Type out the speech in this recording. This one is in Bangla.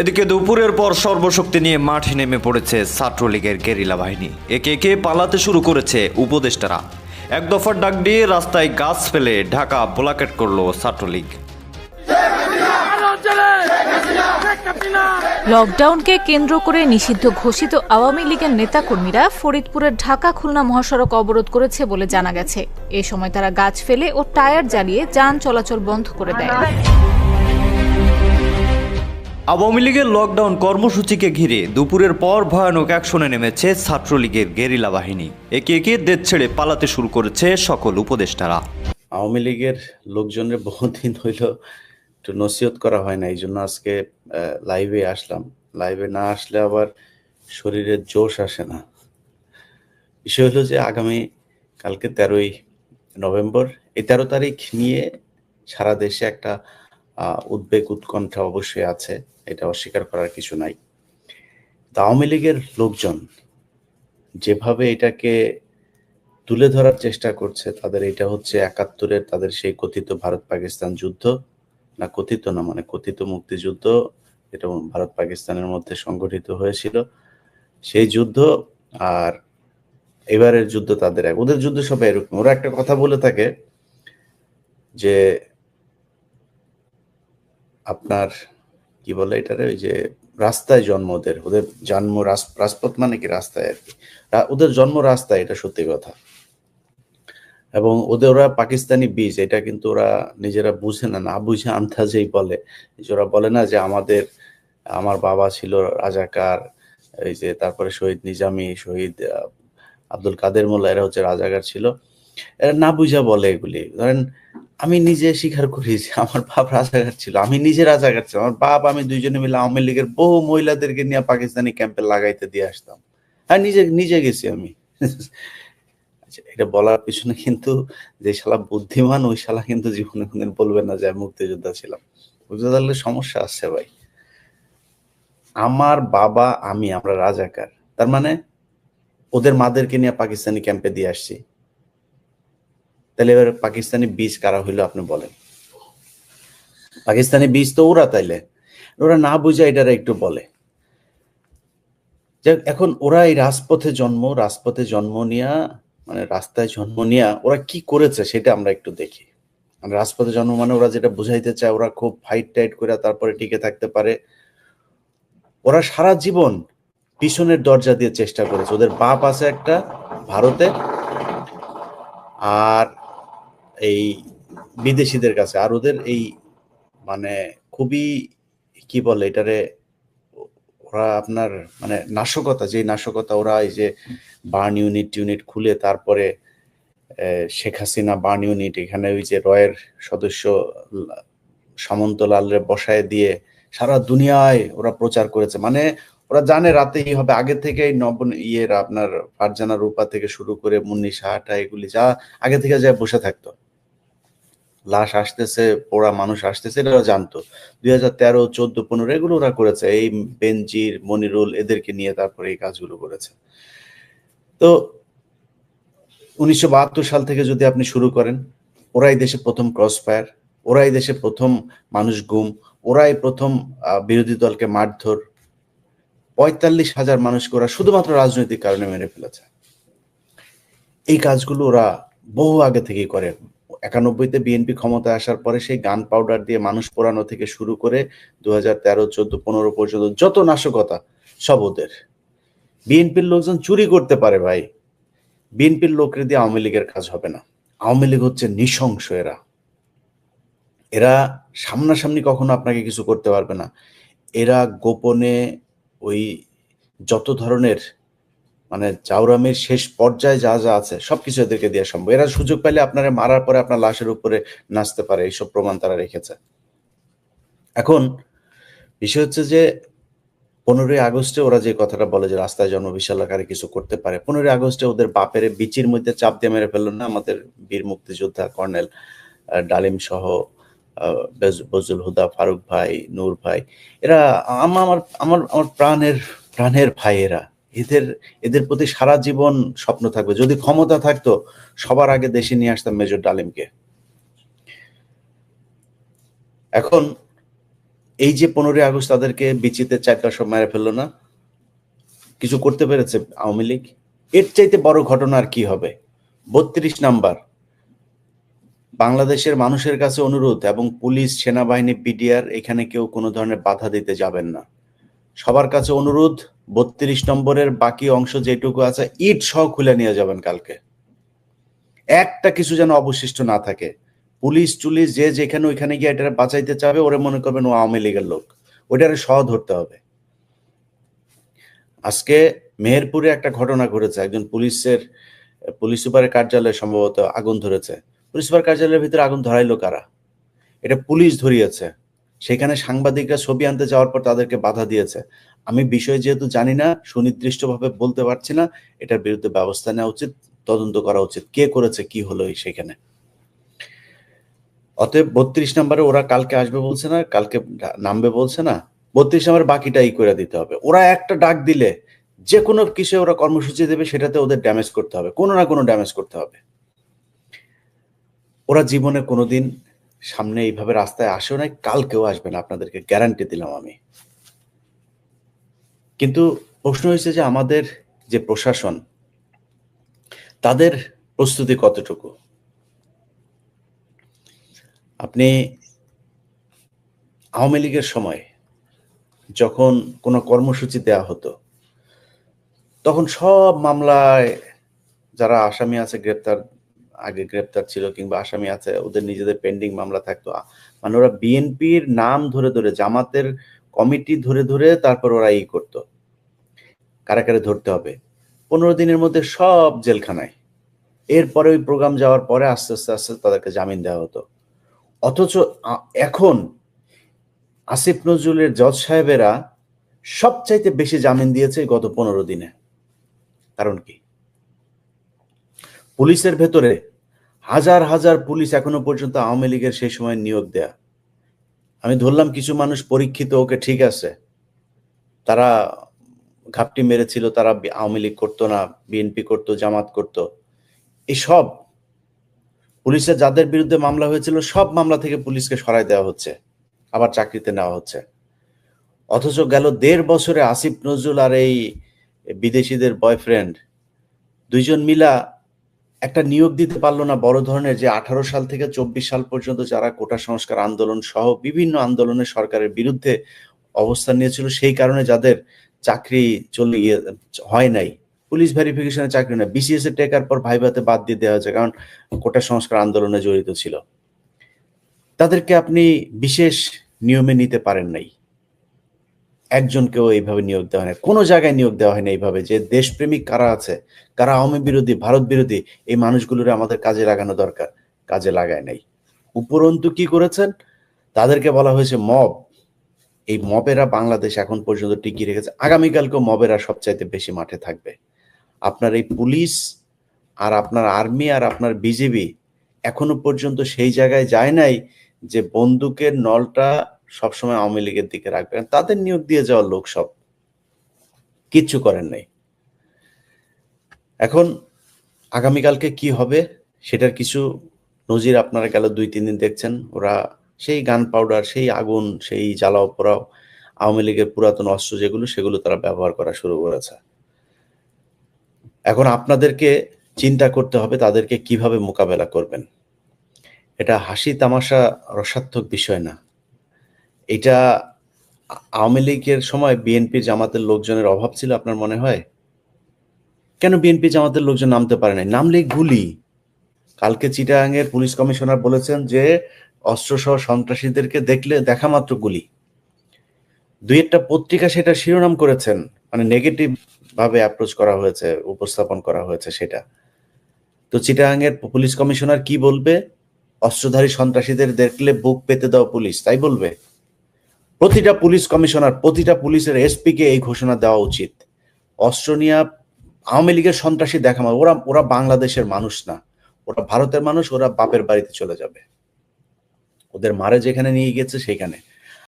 এদিকে দুপুরের পর সর্বশক্তি নিয়ে মাঠে নেমে পড়েছে ছাত্রলীগের গেরিলা বাহিনী। একে একে পালাতে শুরু করেছে উপদেষ্টারা। এক দফার ডাক দিয়ে রাস্তায় গাছ ফেলে ঢাকা ব্লকেট করল ছাত্রলীগ। লকডাউনকে কেন্দ্র করে নিষিদ্ধ ঘোষিত আওয়ামী লীগের নেতাকর্মীরা ফরিদপুরের ঢাকা খুলনা মহাসড়ক অবরোধ করেছে বলে জানা গেছে। এ সময় তারা গাছ ফেলে ও টায়ার জ্বালিয়ে যান চলাচল বন্ধ করে দেয়। আওয়ামী লীগের লকডাউন কর্মসূচিকে ঘিরে দুপুরের পর ভয়ানক অ্যাকশনে নেমেছে ছাত্রলীগের গেরিলা বাহিনী। একে একে দেশ ছেড়ে পালাতে শুরু করেছে সকল উপদেষ্টারা। আওয়ামী লীগের লোকজনের বহুদিন হইল একটু নসিহত করা হয় না এই জন্য আজকে লাইভে আসলাম। লাইভে না আসলে আবার শরীরের জোশ আসে না। বিষয় হলো যে আগামী কালকে তেরোই নভেম্বর, এই তেরো তারিখ নিয়ে সারা দেশে একটা উদ্বেগ, উৎকণ্ঠা অবশ্যই আছে, এটা অস্বীকার করার কিছু নাই। আওয়ামী লীগের লোকজন যেভাবে এটাকে তুলে ধরার চেষ্টা করছে, তাদের এটা হচ্ছে একাত্তরের তাদের সেই কথিত ভারত পাকিস্তান যুদ্ধ, না কথিত না মানে কথিত মুক্তিযুদ্ধ এটা ভারত পাকিস্তানের মধ্যে সংগঠিত হয়েছিল। সেই যুদ্ধ আর এবারের যুদ্ধ তাদের এক, ওদের যুদ্ধ সবাই এরকম। ওরা একটা কথা বলে থাকে যে আপনার, কি বলে এটারে? ওই যে রাস্তায় জন্ম ওদের। ওদের জন্ম রাজপথ মানে কি? রাস্তায় আর কি। ওদের জন্ম রাস্তায়, এটা সত্যি কথা। এবং ওদের, ওরা পাকিস্তানি বীজ, এটা কিন্তু ওরা নিজেরা বুঝে না না বুঝে আন্দাজেই বলে। ওরা বলে না যে আমাদের, আমার বাবা ছিল রাজাকার, এই যে তারপরে শহীদ নিজামী, শহীদ আব্দুল কাদের মোল্লা, এরা হচ্ছে রাজাকার ছিল। না বুঝা বলে এগুলি। ধরেন আমি নিজে স্বীকার করি যে আমার বাপ রাজাকার ছিল। আমি নিজে রাজাকার ছিলাম। আমার বাপ আমি দুইজনে মিলে আওয়ামী লীগের বহু মহিলাদেরকে নিয়ে পাকিস্তানি ক্যাম্পে লাগাইতে দিয়ে আসতাম। হ্যাঁ নিজে নিজে গেছি আমি। আচ্ছা, এটা বলার পিছনে কিন্তু যে শালা বুদ্ধিমান ওই শালা কিন্তু জীবনে কোনদিন বলবে না যে আমি মুক্তিযোদ্ধা ছিলাম। পারলে সমস্যা আছে ভাই। আমার বাবা আমি আমরা রাজাকার। তার মানে ওদের মাদেরকে নিয়ে পাকিস্তানি ক্যাম্পে দিয়ে আসছি। তাহলে এবার পাকিস্তানি বীজ কারা হইল আপনি বলেন। পাকিস্তানি বীজ তো ওরা তাইলে। ওরা না বুঝে এটারা একটু বলে। যে এখন ওরা এই রাজপথে জন্ম রাজপথে জন্ম নিয়া মানে রাস্তায় জন্ম নিয়া ওরা কি করেছে সেটা আমরা একটু দেখি। মানে রাজপথে জন্ম মানে ওরা যেটা বুঝাইতে চায়, ওরা খুব ফাইট টাইট করে তারপরে টিকে থাকতে পারে। ওরা সারা জীবন পিছনের দরজা দিয়ে চেষ্টা করেছে। ওদের বাপ আছে একটা ভারতে আর এই বিদেশিদের কাছে, আর ওদের এই মানে খুবই, কি বলে এটারে, ওরা আপনার মানে নাশকতা যে নাশকতা ওরা এই যে বার্ন ইউনিট ইউনিট খুলে তারপরে শেখ হাসিনা বার্ন ইউনিট, এখানে ওই যে রয়ের সদস্য লা- সামন্ত লালরে বসায় দিয়ে সারা দুনিয়ায় ওরা প্রচার করেছে। মানে ওরা জানে রাতেই হবে, আগে থেকে নব ইয়ের আপনার ফারজানা রূপা থেকে শুরু করে মুন্নি সাহাটা, এগুলি যা আগে থেকে যা বসে থাকতো। লাশ আসতেছে, পোড়া মানুষ আসতেছে এটা ওরা জানতো। দুই হাজার তেরো, চোদ্দ, পনেরো, এগুলো ওরা করেছে। এই বেনজির, মনিরুল এদেরকে নিয়ে তারপরে এই কাজগুলো করেছে। তো উনিশশো বাহাত্তর সাল থেকে যদি আপনি শুরু করেন, ওরাই দেশে প্রথম ক্রস ফায়ার ওরাই দেশে প্রথম মানুষ গুম, ওরাই প্রথম বিরোধী দলকে মারধর। পঁয়তাল্লিশ হাজার মানুষকে ওরা শুধুমাত্র রাজনৈতিক কারণে মেরে ফেলেছে। এই কাজগুলো ওরা বহু আগে থেকেই করে একানব্বইতে বিএনপি ক্ষমতায় আসার পরে সেই গান পাউডার দিয়ে মানুষ পোড়ানো থেকে শুরু করে দু হাজার তেরো, চোদ্দ, পনেরো পর্যন্ত যত নাশকতা, সব ওদের। বিএনপির লোকজন চুরি করতে পারে ভাই। বিএনপির লোকের দিয়ে আওয়ামী লীগের কাজ হবে না। আওয়ামী লীগ হচ্ছে নৃশংস এরা। এরা সামনাসামনি কখনো আপনাকে কিছু করতে পারবে না। এরা গোপনে ওই যত ধরনের মানে জাউরামের শেষ পর্যায়ে যা যা আছে সবকিছু এদেরকে দেওয়া সম্ভব। এরা সুযোগ পেলে আপনারা মারার পরে আপনার লাশের উপরে নাচতে পারে এইসব প্রমাণ তারা রেখেছে। এখন বিষয় হচ্ছে যে পনেরোই আগস্টে ওরা যে কথাটা বলে যে রাস্তায় জন্ম বিশাল আকারে কিছু করতে পারে পনেরোই আগস্টে ওদের বাপের বিচির মধ্যে চাপ দিয়ে মেরে ফেলল না আমাদের বীর মুক্তিযোদ্ধা কর্নেল ডালিম সহ আহ, বেজ- হুদা ফারুক ভাই নূর ভাই। এরা আমার আমার আমার প্রাণের প্রাণের ভাই এরা এদের এদের প্রতি সারা জীবন স্বপ্ন থাকবে। যদি ক্ষমতা থাকতো, সবার আগে দেশে নিয়ে আসতাম মেজর ডালিমকে। এখন, এই যে পনেরোই আগস্ট তাদেরকে বিচিতে চারটা সব মেরে ফেলল না? কিছু করতে পেরেছে আওয়ামী লীগ? এর চাইতে বড় ঘটনা আর কি হবে? বত্রিশ নাম্বার। বাংলাদেশের মানুষের কাছে অনুরোধ এবং পুলিশ, সেনাবাহিনী, বিডিআর, এখানে কেউ কোনো ধরনের বাধা দিতে যাবেন না। সবার কাছে অনুরোধ বত্রিশ নম্বরের বাকি অংশ যেটুকু আছে, ইট সহ খুলে নিয়ে যাবেন কালকে। একটা কিছু যেন অবশিষ্ট না থাকে। পুলিশ টুলিশ যে যেখানে ওইখানে গিয়ে এটা বাঁচাইতে চাবে, ওরে মনে করবেন ও আওয়ামী লীগের লোক। ওইটারে সহ ধরতে হবে। আজকে মেহেরপুরে একটা ঘটনা ঘটেছে। একজন পুলিশের, পুলিশ সুপারের কার্যালয়ে সম্ভবত আগুন ধরেছে। পুলিশ সুপার কার্যালয়ের ভিতরে আগুন ধরাইলো কারা? এটা পুলিশ ধরিয়েছে। সেখানে সাংবাদিকরা ছবি আনতে যাওয়ার পর তাদেরকে বাধা দিয়েছে। আমি বিষয় যেহেতু জানি না, সুনির্দিষ্টভাবে বলতে পারছি না, এটার বিরুদ্ধে ব্যবস্থা নেওয়া উচিত, তদন্ত করা উচিত। কে করেছে, কি হলো সেখানে? অতএব বত্রিশ নম্বরে ওরা কালকে আসবে বলছে না, কালকে নামবে বলছে না, বত্রিশ নম্বরে বাকিটা ই করে দিতে হবে। ওরা একটা ডাক দিলে যে কোনো কিসে ওরা কর্মসূচি দেবে, সেটাতে ওদের ড্যামেজ করতে হবে। কোনো না কোনো ড্যামেজ করতে হবে। ওরা জীবনে কোনোদিন সামনে এইভাবে রাস্তায় আসেও নাই, কালকেও আসবে না, আপনাদেরকে গ্যারান্টি দিলাম আমি। কিন্তু প্রশ্ন হয়েছে যে আমাদের যে প্রশাসন, তাদের প্রস্তুতি কতটুকু? আপনি আওয়ামী লীগের সময় যখন কোনো কর্মসূচি দেয়া হতো, তখন সব মামলায় যারা আসামি আছে, গ্রেপ্তার আগে গ্রেপ্তার ছিল কিংবা আসামি আছে, ওদের নিজেদের পেন্ডিং মামলা থাকতো। মানে ওরা বিএনপির নাম ধরে ধরে, জামাতের কমিটি ধরে ধরে তারপর ওরা ই করতো। কারা কারা ধরতে হবে? পনেরো দিনের মধ্যে সব জেলখানায়। এরপরে ওই প্রোগ্রাম যাওয়ার পরে আস্তে আস্তে আস্তে তাদেরকে জামিন দেওয়া হতো। অথচ এখন আসিফ নজরুলের জজ সাহেবেরা সবচাইতে বেশি জামিন দিয়েছে গত পনেরো দিনে। কারণ কি? পুলিশের ভেতরে হাজার হাজার পুলিশ এখনও পর্যন্ত আওয়ামী লীগের সেই সময় নিয়োগ দেয়া। আমি ধরলাম কিছু মানুষ পরীক্ষিত, ওকে ঠিক আছে। তারা ঘাপটি মেরেছিল, তারা আওয়ামী লীগ করতো না বিএনপি করতো, জামাত করতো। এই সব পুলিশের যাদের বিরুদ্ধে মামলা হয়েছিল, সব মামলা থেকে পুলিশকে সরাই দেওয়া হচ্ছে, আবার চাকরিতে নেওয়া হচ্ছে। অথচ গেল দেড় বছরে আসিফ নজরুল আর এই বিদেশিদের বয়ফ্রেন্ড দুইজন মিলা একটা নিয়োগ দিতে পারল না বড় ধরনের যে আঠারো সাল থেকে চব্বিশ সাল পর্যন্ত যারা কোটা সংস্কার আন্দোলন সহ বিভিন্ন আন্দোলনে সরকারের বিরুদ্ধে অবস্থান নিয়েছিল, সেই কারণে যাদের চাকরি চলে গিয়ে হয় নাই। পুলিশ ভেরিফিকেশনে চাকরি না বিসিএস এর টেকার পর ভাইভাতে বাদ দিয়ে দেওয়া হয়েছে, কারণ কোটা সংস্কার আন্দোলনে জড়িত ছিল। তাদেরকে আপনি বিশেষ নিয়মে নিতে পারেন নাই। একজনকেও এইভাবে নিয়োগ দেওয়া হয় না। কোনো জায়গায় নিয়োগ দেওয়া হয় না এইভাবে যে দেশপ্রেমিক কারা আছে, কারা আওয়ামী বিরোধী, ভারত বিরোধী, এই মানুষগুলোর আমাদের কাজে লাগানো দরকার, কাজে লাগায় নাই। উপরন্তু কি করেছেন? তাদেরকে বলা হয়েছে মব। এই মবেরা বাংলাদেশ এখন পর্যন্ত টিকিয়ে রেখেছে। আগামীকালকেও মবেরা সবচাইতে বেশি মাঠে থাকবে। আপনার এই পুলিশ আর আপনার আর্মি আর আপনার বিজেপি এখনও পর্যন্ত সেই জায়গায় যায় নাই যে বন্দুকের নলটা সবসময় আওয়ামী লীগের দিকে রাখবেন তাদের নিয়োগ দিয়ে যাওয়ার লোক সব কিচ্ছু করেন নাই। এখন আগামীকালকে কি হবে সেটার কিছু নজির আপনারা গেল দুই, তিন দিন দেখছেন। ওরা সেই গান পাউডার, সেই আগুন, সেই জ্বালাও পোড়াও, আওয়ামী লীগের পুরাতন অস্ত্র যেগুলো, সেগুলো তারা ব্যবহার করা শুরু করেছে। এখন আপনাদেরকে চিন্তা করতে হবে তাদেরকে কীভাবে মোকাবেলা করবেন। এটা হাসি তামাশা রসাত্মক বিষয় না। এটা আওয়ামী লীগের সময় বিএনপি জামাতের লোকজনের অভাব ছিল আপনার মনে হয়? কেন বিএনপি জামাতের লোকজন নামতে পারে নাই? নামলে গুলি। কালকে চিটাগাংয়ের পুলিশ কমিশনার বলেছেন যে, অস্ত্রসহ সন্ত্রাসীদেরকে দেখলে দেখা মাত্র গুলি। দুই একটা পত্রিকা সেটা শিরোনাম করেছেন। মানে নেগেটিভ ভাবে অ্যাপ্রোচ করা হয়েছে, উপস্থাপন করা হয়েছে সেটা। তো চিটাগাংয়ের পুলিশ কমিশনার কি বলবে? অস্ত্রধারী সন্ত্রাসীদের দেখলে বুক পেতে দাও পুলিশ, তাই বলবে? প্রতিটা পুলিশ কমিশনার, প্রতিটা পুলিশের এসপিকে এই ঘোষণা দেওয়া উচিত। অস্ট্রেলিয়া আওয়ামী লীগের সন্ত্রাসী দেখা মা- ওরা ওরা বাংলাদেশের মানুষ না। ওরা ভারতের মানুষ, ওরা বাপের বাড়িতে চলে যাবে। ওদের মারে যেখানে নিয়ে গেছে, সেখানে।